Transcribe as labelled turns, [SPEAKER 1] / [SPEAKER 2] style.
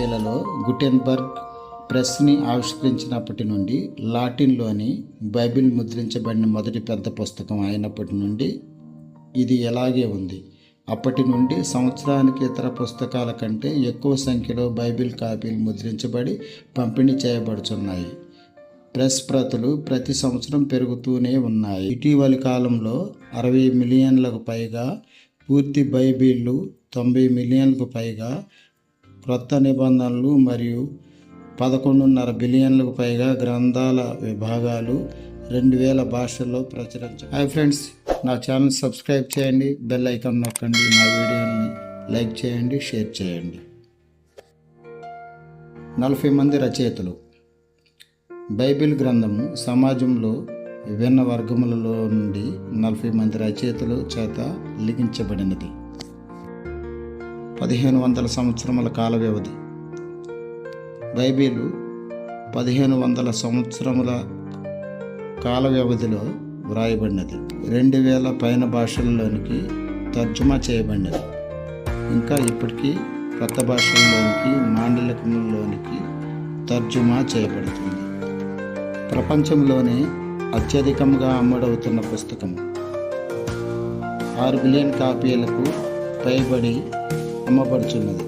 [SPEAKER 1] కాపీలలో Gutenberg ప్రెస్ని ఆవిష్కరించినప్పటి నుండి లాటిన్లోని Bible ముద్రించబడిన మొదటి పెద్ద పుస్తకం అయినప్పటి నుండి ఇది ఎలాగే ఉంది? అప్పటి నుండి సంవత్సరానికి ఇతర పుస్తకాల కంటే ఎక్కువ సంఖ్యలో బైబిల్ కాపీలు ముద్రించబడి పంపిణీ చేయబడుచున్నాయి. ప్రెస్ ప్రతులు ప్రతి సంవత్సరం పెరుగుతూనే ఉన్నాయి. ఇటీవలి కాలంలో అరవై మిలియన్లకు పైగా పూర్తి బైబిళ్ళు తొంభై మిలియన్లకు పైగా క్రొత్త నిబంధనలు మరియు పదకొండున్నర బిలియన్లకు పైగా గ్రంథాల విభాగాలు రెండు వేల భాషల్లో ప్రచురించ హాయ్ ఫ్రెండ్స్ నా ఛానల్ సబ్స్క్రైబ్ చేయండి బెల్ ఐకాన్ నొక్కండి నా వీడియోని లైక్ చేయండి షేర్ చేయండి. నలభై మంది రచయితలు. బైబిల్ గ్రంథము సమాజంలో విభిన్న వర్గములలో నుండి నలభై మంది రచయితలు చేత లిఖించబడినది. పదిహేను వందల సంవత్సరముల కాల వ్యవధి బైబిలు పదిహేను వందల సంవత్సరముల కాల వ్యవధిలో వ్రాయబడినది. రెండు వేల పైన భాషల్లోనికి తర్జుమా చేయబడినది. ఇంకా ఇప్పటికీ కొత్త భాషల్లోనికి మాండలికంలోనికి తర్జుమా చేయబడుతుంది. ప్రపంచంలోనే అత్యధికంగా అమ్ముడవుతున్న పుస్తకం ఆరు బిలియన్ కాపీలకు పైబడి అమ్మబడుచున్నది.